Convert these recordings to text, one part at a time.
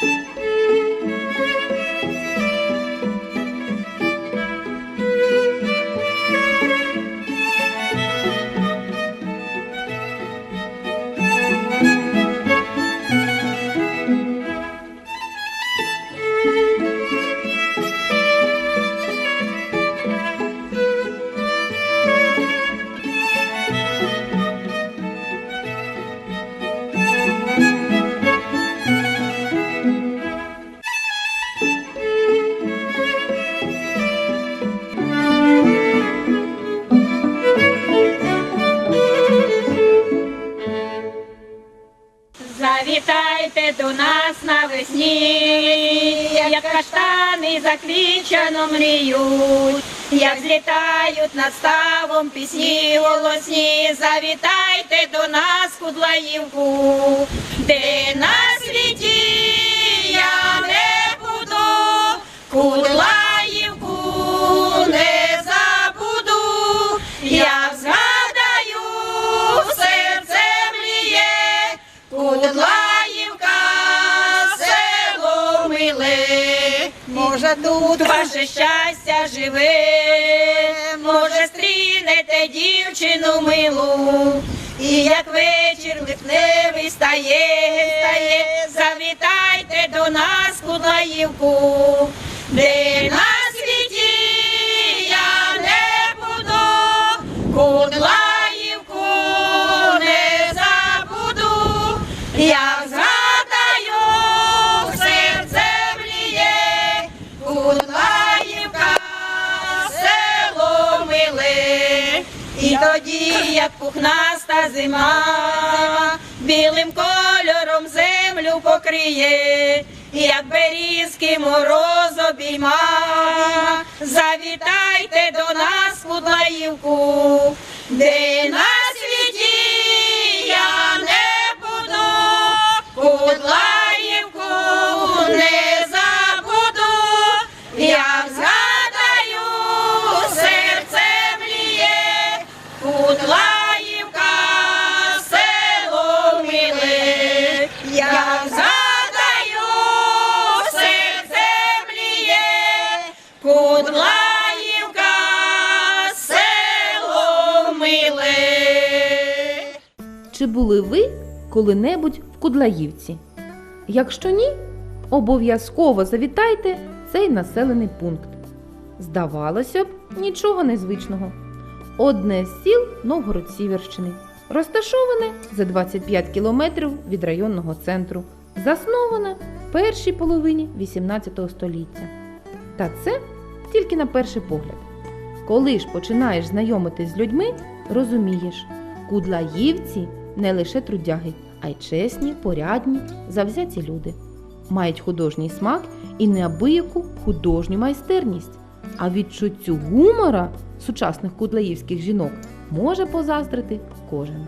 Завітайте каштани заквічено мріють, як злітають над ставом пісні голосні, завітайте до нас, Кудлаївку, де на світі я не буду, Кудлаївку тут ваше щастя живе, може стрінете дівчину милу, і як вечір липневий стає, стає, завітайте до нас, Кудлаївку, де на світі я не буду, Кудлаївку і тоді, як пухнаста зима, білим кольором землю покриє, і як берізки мороз обійма, завітайте до нас, Кудлаївку, де на світі я не буду, Кудлаївку Чи були ви коли-небудь в Кудлаївці? Якщо ні, обов'язково завітайте цей населений пункт. Здавалося б, нічого незвичного. Одне з сіл Новгород-Сіверщини, розташоване за 25 кілометрів від районного центру, засноване в першій половині 18 століття. Та це тільки на перший погляд. Коли ж починаєш знайомитись з людьми, розумієш, кудлаївці не лише трудяги, а й чесні, порядні, завзяті люди. Мають художній смак і неабияку художню майстерність. А відчуттю гумора сучасних кудлаївських жінок може позаздрити кожен.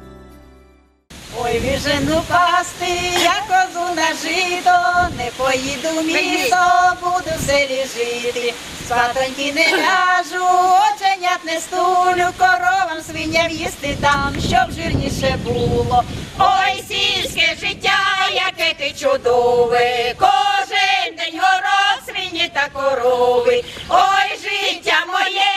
Ой віжену пасти, я козу на жито, не поїду в місто, буду в селі жити. Спатоньки не ляжу, оченят не стулю, коровам свиням їсти там, щоб жирніше було. Ой, сільське життя, яке ти чудове, кожен день город, свині та корови. Ой, життя моє,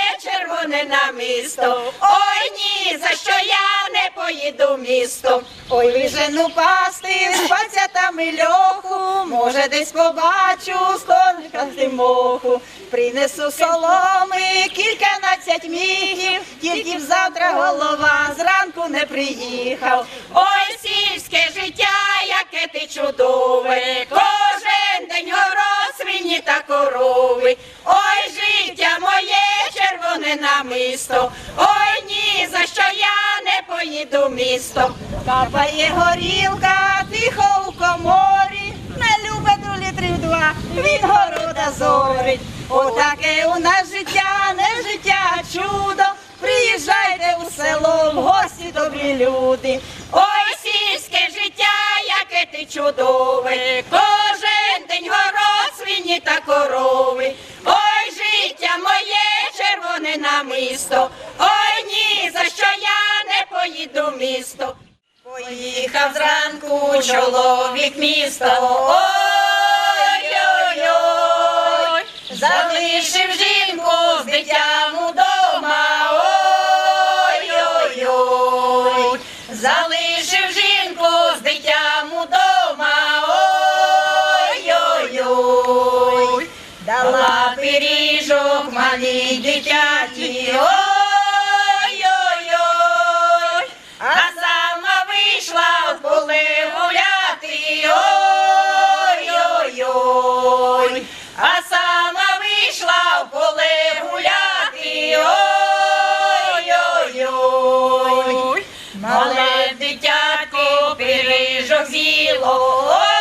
червоне намисто. Ой, ні, за що я не поїду місто. Ой, віжену пасти, з пацятами льоху, може десь побачу слоника з моху. Принесу соломи, кільканадцять мігів, тільки завтра голова зранку не приїхав. Ой, сільське життя, яке ти чудове, кожен день город, свині та корови. Ой, життя моє, червоне намисто. Ой, ні, за що я не поїду в місто. Капає горілка, тихо у коморі, не любить до літрів два, від города зорить. Отаке у нас життя, не життя, а чудо. Приїжджайте у село, в гості добрі люди. Ой, сільське життя, яке ти чудове, кожен день город, свині та корови. Ой, життя моє, не на місто, Ой ні, за що я не поїду місто. Поїхав зранку чоловік місто. Ой-ой-ой, залишив життя. Малі дитяті, ой-ой-ой, а сама вийшла поле гуляти, ой-ой-ой, а сама вийшла поле гуляти, ой-ой-ой, мале дитятко пиріжок з'їло,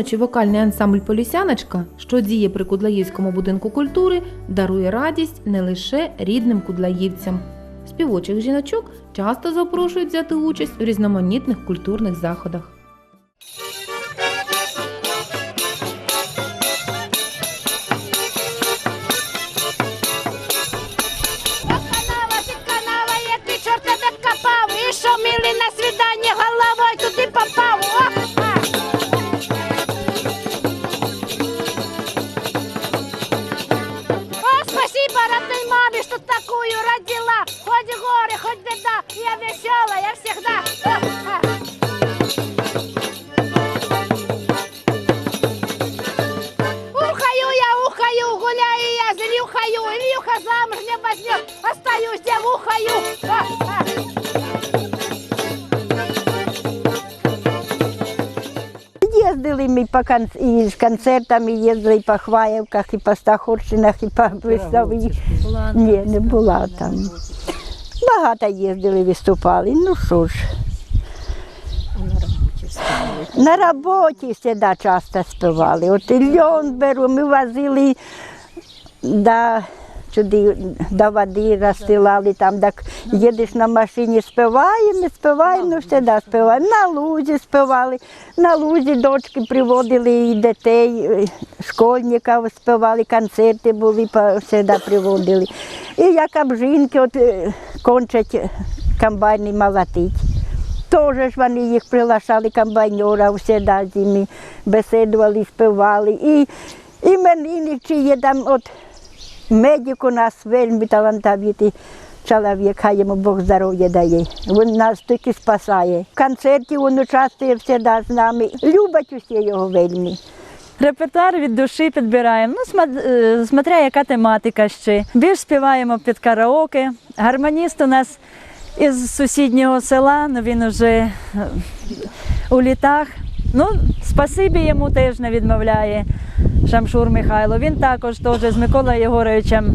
Жіночий вокальний ансамбль Полісяночка, що діє при Кудлаївському будинку культури, дарує радість не лише рідним кудлаївцям. Співочих жіночок часто запрошують взяти участь у різноманітних культурних заходах. Канава, підканава, як ти чорта докопав. І що милий на свідання головою Їздили ми по кон- і з концертами, їздили і по Хваєвках, і по Стахурщинах, і по виставі. Ні, не була там. Багато їздили, виступали. Ну що ж. На роботі завжди часто співали. От і льон беру, ми возили до, сюди, до води, розстилали там, так їдеш на машині, співаємо, співаємо, ну завжди співаємо. На лузі співали, на лузі дочки приводили і дітей, е, школьників співали, концерти були, по- приводили. І як об жінки от, е, кончать комбайни молотить. Теж вони їх приглашали комбайнера, все да, з ними бесідували, співали. І іменинник, чи є там от медик у нас вельми талантовитий чоловік, хай йому Бог здоров'я дає. Він нас тільки спасає. В концерті він участвує завжди з нами. Любить усі його вельми. Репертуар від душі підбираємо. Ну, е, смотря яка тематика ще. Більш співаємо під караоке. Гармоніст у нас із сусіднього села, ну він уже е, у літах. Ну, спасибі йому теж не відмовляє Шамшур Михайло. Він також теж з Миколою Єгоровичем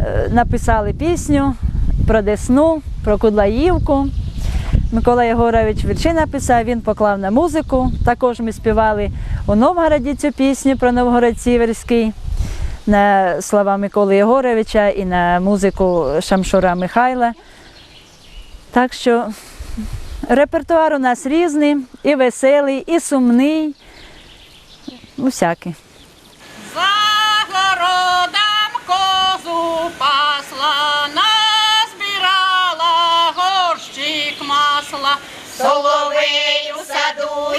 е, написали пісню про Десну, про Кудлаївку. Микола Єгорович вірші написав, він поклав на музику. Також ми співали у Новгороді цю пісню про Новгород Сіверський на слова Миколи Єгоровича і на музику Шамшура Михайла. Так що репертуар у нас різний, і веселий, і сумний. усякі. За городом козу пасла, назбирала горщик масла. Соловей у саду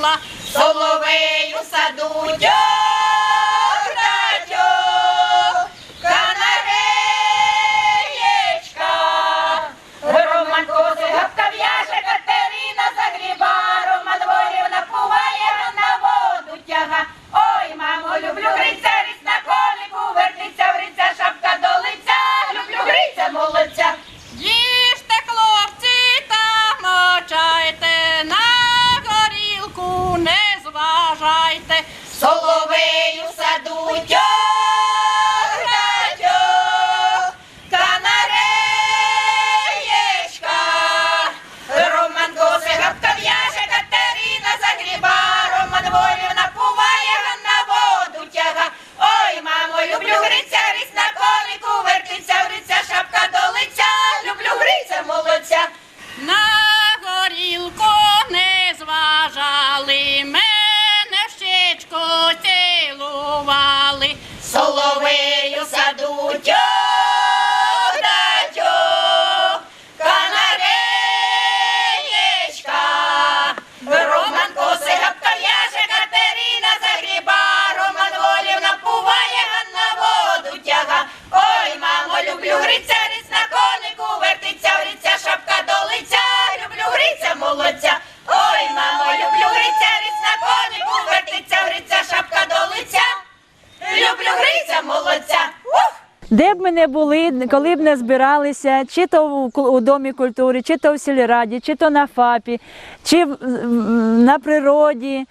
пригостила. Соловей коли б не збиралися, чи то у, Домі культури, чи то в сільраді, чи то на ФАПі, чи на природі.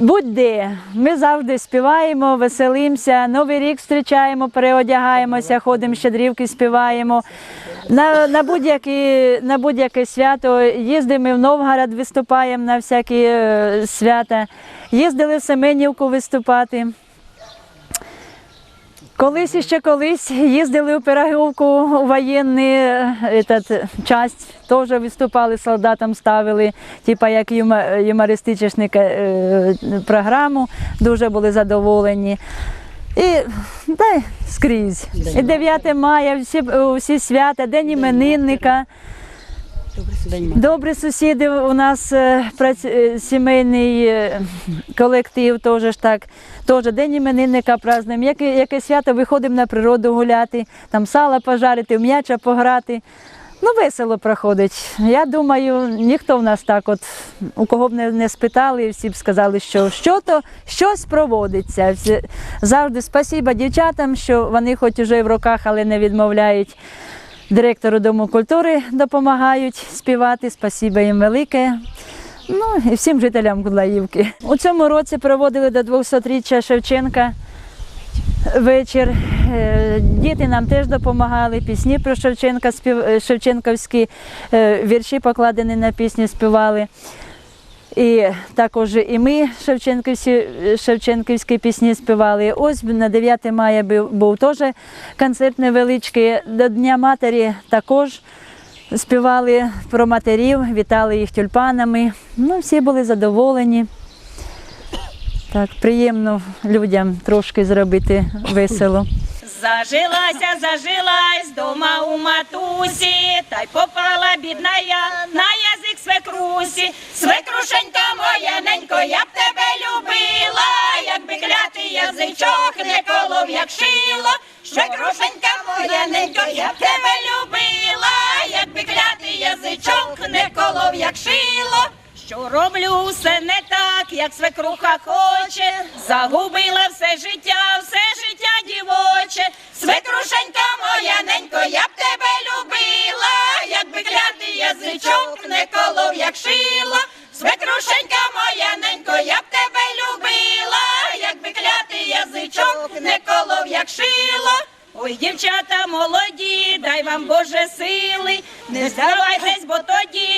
Будь-де. Ми завжди співаємо, веселимося, Новий рік зустрічаємо, переодягаємося, ходимо щедрівки, співаємо. На, на, будь-які, на будь-яке свято їздимо в Новгород, виступаємо на всякі е, свята. Їздили в Семенівку виступати. Колись іще колись їздили у Пирогівку у воєнний е, этот, часть, теж виступали солдатам, ставили, типа як юмористичну е, програму, дуже були задоволені. І й скрізь. І 9 мая, всі, всі свята, День іменинника. Добрі сусіди у нас е, е, сімейний е, колектив, теж ж так. Теж день іменинника празднуємо. Яке, яке свято виходимо на природу гуляти, там сала пожарити, м'яча пограти. Ну, весело проходить. Я думаю, ніхто в нас так, от у кого б не, не спитали, всі б сказали, що що то щось проводиться. Всі- Завжди спасіба дівчатам, що вони хоч уже в роках, але не відмовляють директору Дому культури допомагають співати. Спасіба їм велике. Ну і всім жителям Кудлаївки. У цьому році проводили до 200-річчя Шевченка вечір. Е, Діти нам теж допомагали, пісні про Шевченка, спів... е, Шевченківські е, вірші покладені на пісні співали. І також і ми Шевченківські, Шевченківські пісні співали. Ось на 9 мая був, був теж концерт невеличкий. До Дня матері також співали про матерів, вітали їх тюльпанами. Ну, всі були задоволені. Так, приємно людям трошки зробити весело. Зажилася, зажилась дома у матусі, та й попала бідна я язик свекрусі, свекрушенька моя ненько, я б тебе любила, якби клятий язичок не колов, як шило. Свекрушенька моя ненько, я б тебе любила, якби клятий язичок не колов, як шило. Що роблю все не так, як свекруха хоче, загубила все життя, все життя дівоче. Свекрушенька моя ненько, я б тебе любила, якби клятий язичок не колов, як шило. Свекрушенька моя ненько, я б тебе любила, якби клятий язичок не колов, як шило. Ой, дівчата молоді, дай вам Боже сили, не здавайтесь, бо тоді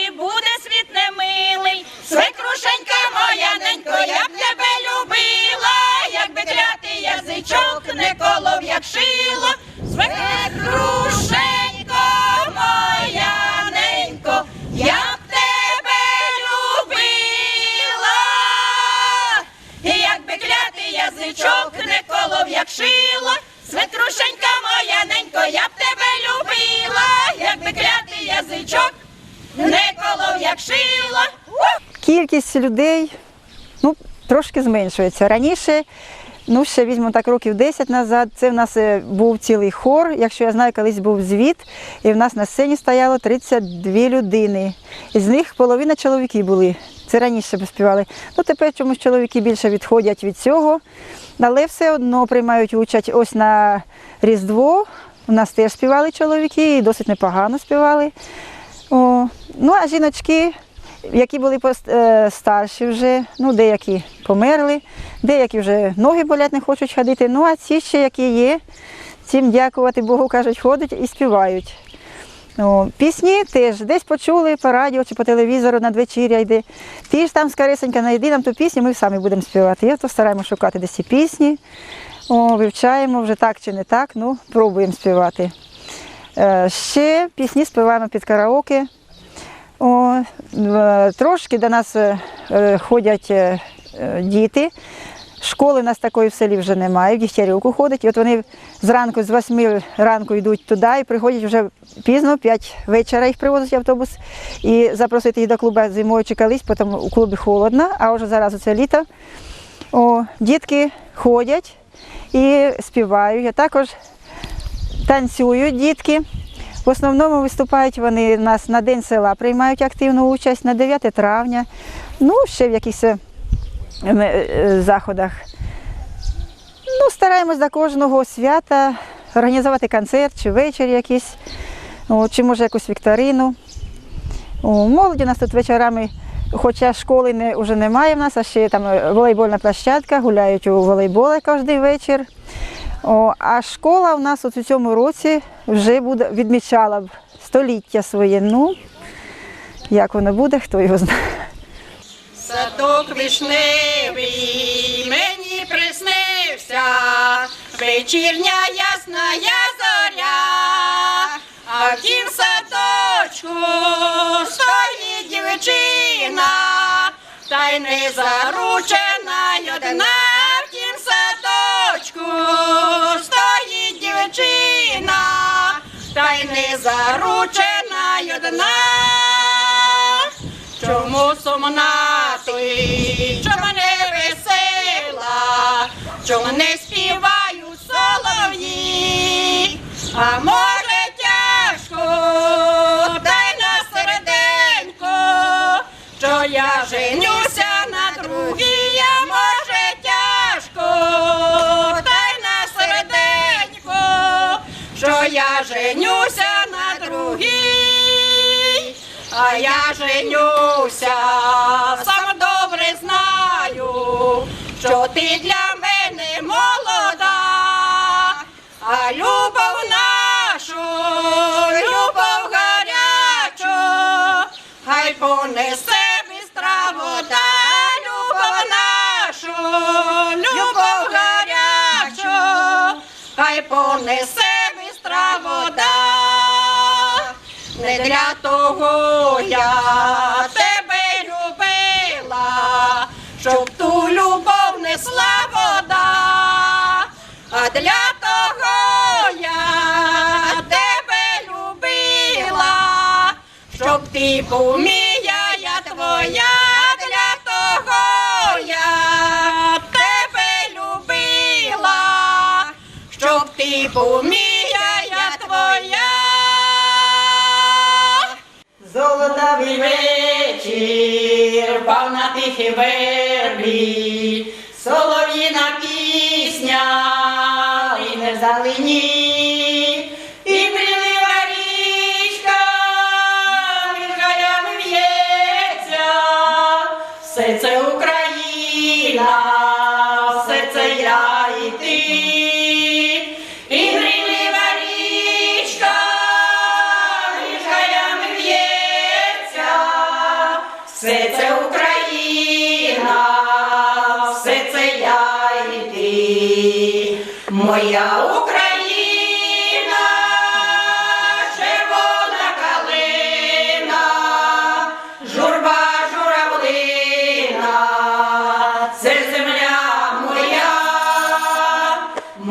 кількість людей ну, трошки зменшується. Раніше, ну ще візьмемо так років 10 назад, це в нас е, був цілий хор. Якщо я знаю, колись був звіт, і в нас на сцені стояло 32 людини. Із них половина чоловіки були. Це раніше співали. Ну тепер чомусь чоловіки більше відходять від цього, але все одно приймають участь ось на Різдво. У нас теж співали чоловіки і досить непогано співали. О, ну а жіночки, які були е, старші вже, ну деякі померли, деякі вже ноги болять, не хочуть ходити. Ну а ці ще, які є, цим дякувати Богу, кажуть, ходять і співають. О, пісні теж десь почули по радіо чи по телевізору надвечір'я йде. Ті ж там скоресенька знайди нам ту пісню, ми самі будемо співати. Я то стараємося шукати десь ці пісні, О, вивчаємо вже так чи не так, ну пробуємо співати. Е, Ще пісні співаємо під караоке. О, трошки до нас е, е, ходять е, діти. Школи у нас такої в селі вже немає, в Дігтярівку ходять. І от вони зранку з 8 ранку йдуть туди і приходять вже пізно, 5 вечора їх привозить автобус. І запросити їх до клубу зимою чи колись, потім у клубі холодно, а вже зараз це літо. О, дітки ходять і співають, а також танцюють дітки. В основному виступають вони у нас на День села, приймають активну участь на 9 травня, ну ще в якихось е, е, заходах. Ну, стараємось до кожного свята організувати концерт чи вечір якийсь, чи може якусь вікторину. О, молоді у нас тут вечорами, хоча школи не, вже немає в нас, а ще там волейбольна площадка, гуляють у волейболи кожен вечір. О, а школа у нас у цьому році вже буде, відмічала б століття своє. Ну, як воно буде, хто його знає. Садок вишневий мені приснився, вечірня ясна зоря, а в тім садочку стоїть дівчина, та й не заручена одна дівчина, та й не заручена й одна. Чому сумна ти, чому не весела, чому не співають солов'ї, а може тяжко, дай на серденько, що я женюся я женюся, сам добре знаю, що ти для мене молода, а любов нашу, любов гарячу, хай понесе бистра вода, любов нашу, любов гарячу, хай понесе бистра вода для того я тебе любила, щоб ту любов несла вода, а для того я тебе любила, щоб ти помія я твоя, для того я тебе любила, щоб ти був мія, я твоя. тихі верлі, солов'їна пісня і не залині.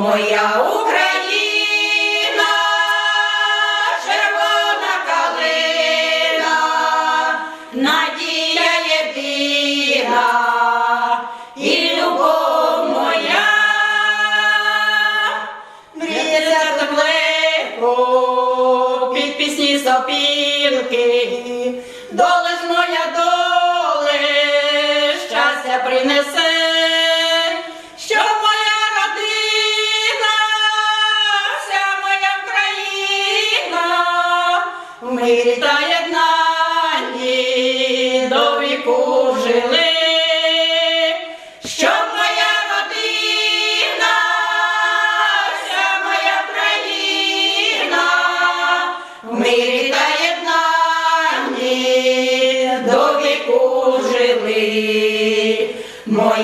moja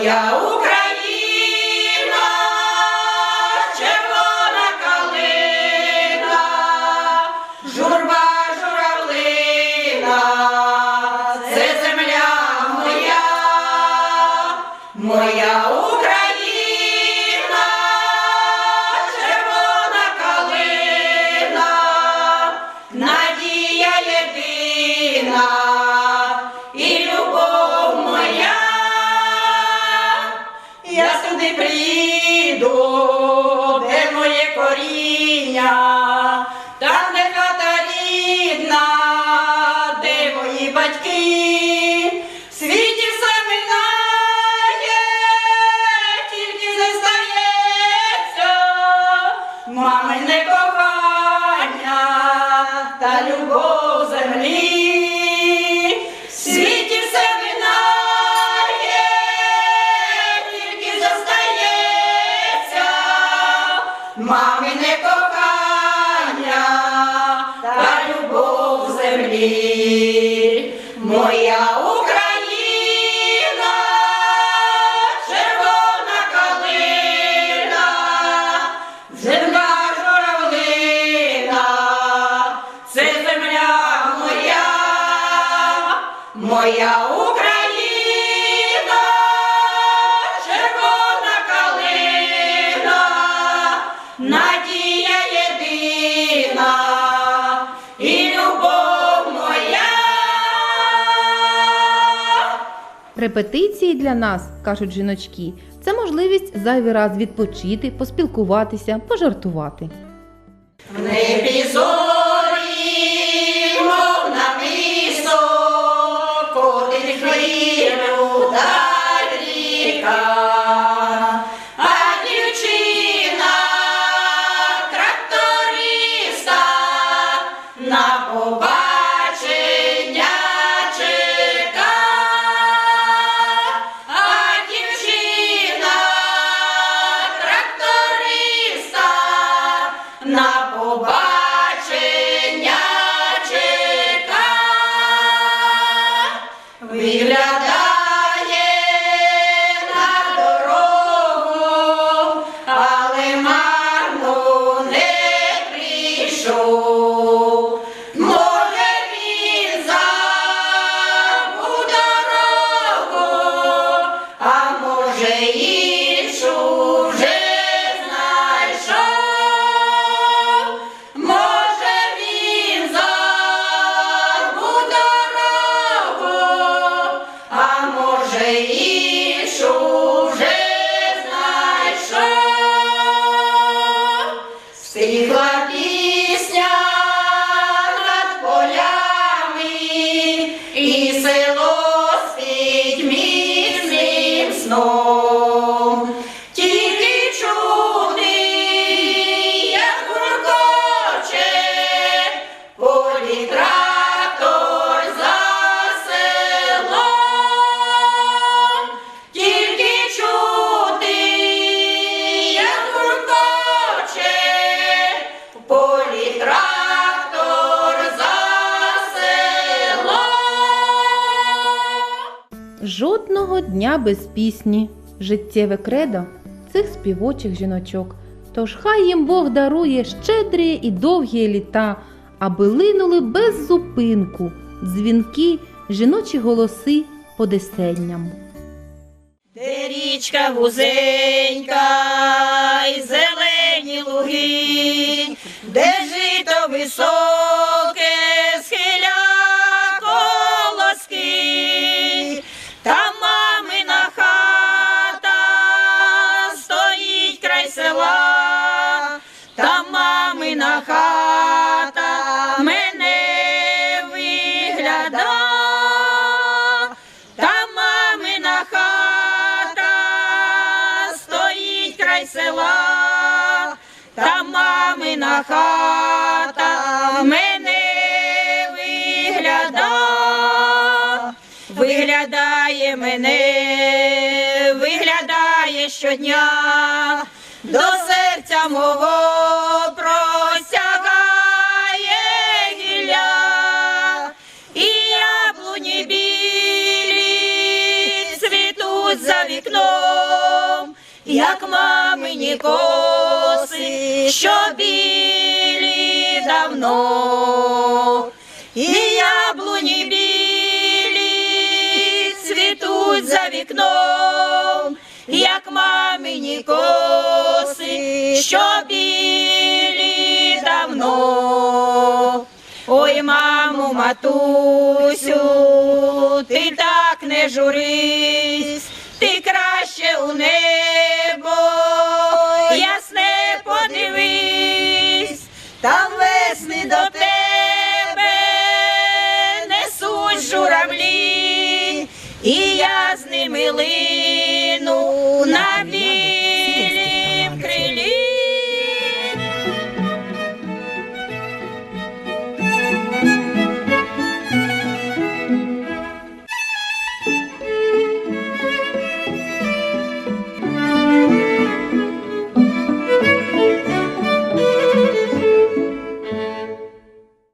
Yeah. Репетиції для нас, кажуть жіночки, це можливість зайвий раз відпочити, поспілкуватися, пожартувати. Не дня без пісні. Життєве кредо цих співочих жіночок. Тож хай їм Бог дарує щедрі і довгі літа, аби линули без зупинку дзвінки, жіночі голоси подесенням. Де річка вузенька, і зелені луги, де жито високе хата мене вигляда, виглядає мене, виглядає щодня, до серця мого простягає гілля. І яблуні білі цвітуть за вікном, як мамині коси, що білі давно. І яблуні білі цвітуть за вікном, як мамині коси, що білі давно. Ой, мамо, матусю, ти так не журись, ти краще у небо, ясне подивись, там весни до тебе несуть журавлі, і я з ними лину на